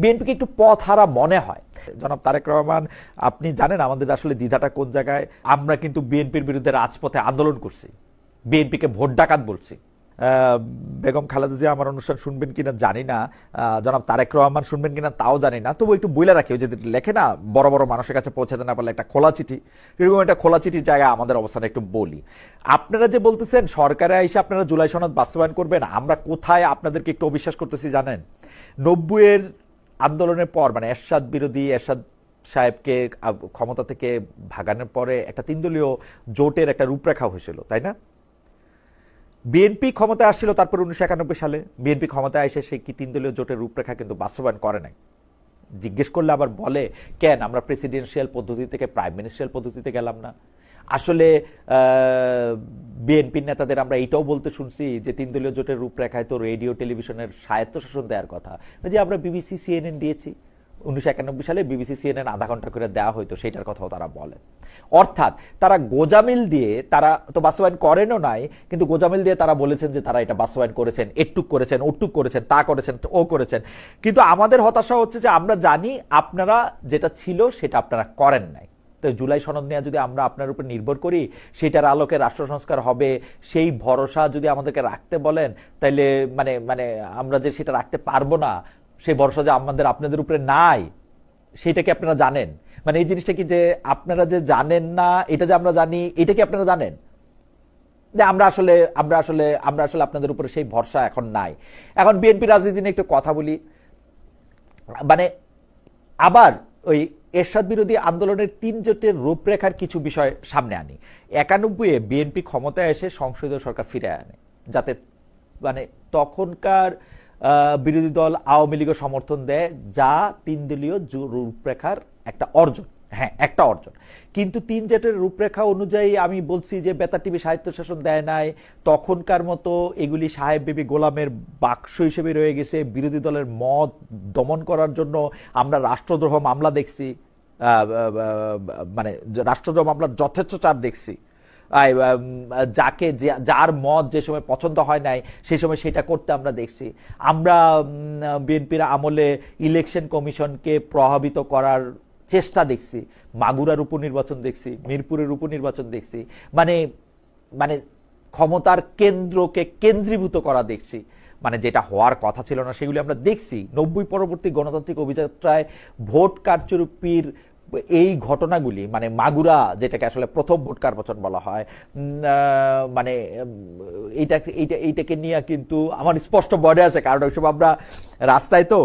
বিএনপিকে একটু পথ হারা মনে হয়। জনাব তারেক রহমান, আপনি জানেন আমাদের আসলে দ্বিধাটা কোন জায়গায়? আমরা কিন্তু বিএনপির বিরুদ্ধে রাজপথে আন্দোলন করছি। বিএনপিকে ভোট ডাকাত বলছি। বেগম খালেদা জিয়া আমার অনুষ্ঠান শুনবেন কিনা জানি না। জনাব তারেক রহমান শুনবেন কিনা তাও জানি না। তবু একটু বইলে রাখি যে লেখে না, বড় বড় মানুষের কাছে পৌঁছাতে না পারলে একটা খোলা চিঠি। এরকম একটা খোলা চিঠির জায়গায় আমাদের অবস্থান একটু বলি। আপনারা যে বলতেছেন, সরকারে এসে আপনারা জুলাই সনদ বাস্তবায়ন করবেন, আমরা কোথায় আপনাদেরকে একটু অবিশ্বাস করতেছি জানেন? নব্বইয়ের আন্দোলনের পর মানে এরশাদ বিরোধী এরশাদ সাহেবকে ক্ষমতা থেকে ভাগানোর পরে একটা তিনদলীয় জোটের একটা রূপরেখা হয়েছিল, তাই না? বিএনপি ক্ষমতায় আসছিল তারপর উনিশশো একানব্বই সালে। বিএনপি ক্ষমতায় এসে সেই কি তিন দলীয় জোটের রূপরেখা কিন্তু বাস্তবায়ন করে নাই। জিজ্ঞেস করলে আবার বলে, কেন? আমরা প্রেসিডেন্সিয়াল পদ্ধতি থেকে প্রাইম মিনিস্ট্রিয়াল পদ্ধতিতে গেলাম না। আসলে বিএনপির নেতাদের আমরা এইটাও বলতে শুনছি যে তিন দলীয় জোটের রূপরেখায় তো রেডিও টেলিভিশনের স্বায়ত্তশাসন দেওয়ার কথা। যে আমরা বিবিসি সিএনএন দিয়েছি। উনিশশো একানব্বই সালে বিবিসি, সিএনএন আধা ঘণ্টা করে দেওয়া হয়তো সেটার কথাও তারা বলে। অর্থাৎ তারা গোজামিল দিয়ে তারা তো বাস্তবায়ন করেনও নাই, কিন্তু গোজামিল দিয়ে তারা বলেছেন যে তারা এটা বাস্তবায়ন করেছেন, এটুক করেছেন, ওটুক করেছেন, তা করেছেন, ও করেছেন। কিন্তু আমাদের হতাশা হচ্ছে যে আমরা জানি আপনারা যেটা ছিল সেটা আপনারা করেন নাই। তো জুলাই সনদ নেওয়া যদি আমরা আপনার উপর নির্ভর করি, সেটার আলোকে রাষ্ট্র সংস্কার হবে, সেই ভরসা যদি আমাদেরকে রাখতে বলেন, তাইলে মানে মানে আমরা যে সেটা রাখতে পারব না সেই ভরসা যে আমাদের আপনাদের উপরে নাই সেটা কি আপনারা জানেন? মানে এই জিনিসটা কি যে আপনারা যে জানেন না, এটা যে আমরা জানি, এটা কি আপনারা জানেন? যে আমরা আসলে আমরা আসলে আমরা আসলে আপনাদের উপরে সেই ভরসা এখন নাই। এখন বিএনপি রাজনীতি নিয়ে একটু কথা বলি। মানে আবার ওই এরশাদ বিরোধী আন্দোলনের তিন জোটের রূপরেখার কিছু বিষয় সামনে আনি। একানব্বইয়ে বিএনপি ক্ষমতায় এসে সংসদীয় সরকার ফিরে আনে, যাতে মানে তখনকার বিরোধী দল আওয়ামী লীগের সমর্থন দেয়, যা তিন দলীয় রূপরেখার একটা অর্জন। হ্যাঁ একটা অর্জন। কিন্তু তিন জেটের রূপরেখা অনুযায়ী আমি বলছি যে বেতার টিভি সাহিত্য শাসন দেয় নাই, তখনকার মতো এগুলি সাহেব বিবি গোলামের বাক্স হিসেবে রয়ে গেছে, বিরোধী দলের মত দমন করার জন্য আমরা রাষ্ট্রদ্রোহ মামলা দেখছি মানে রাষ্ট্রদ্রোহ মামলার যথেচ্ছ চাপ দেখছি। যাকে যার মত যে সময় পছন্দ হয় নাই সেই সময় সেটা করতে আমরা দেখছি। আমরা বিএনপির আমলে ইলেকশন কমিশনকে প্রভাবিত করার চেষ্টা দেখছি। মাগুরার উপনির্বাচন দেখছি, মিরপুরের উপনির্বাচন দেখছি। মানে মানে ক্ষমতার কেন্দ্রকে কেন্দ্রীভূত করা দেখছি। মানে যেটা হওয়ার কথা ছিল না, সেগুলি আমরা দেখছি। নব্বই পরবর্তী গণতান্ত্রিক অভিযাত্রায় ভোট কারচুপির এই ঘটনাগুলি মানে মাগুরা যেটাকে আসলে প্রথম ভোট কারবচন বলা হয় মানে এইটা এইটা, এইটাকে নিয়ে কিন্তু আমার স্পষ্ট বডে আছে, কারণ ওইসব আমরা রাস্তায় তো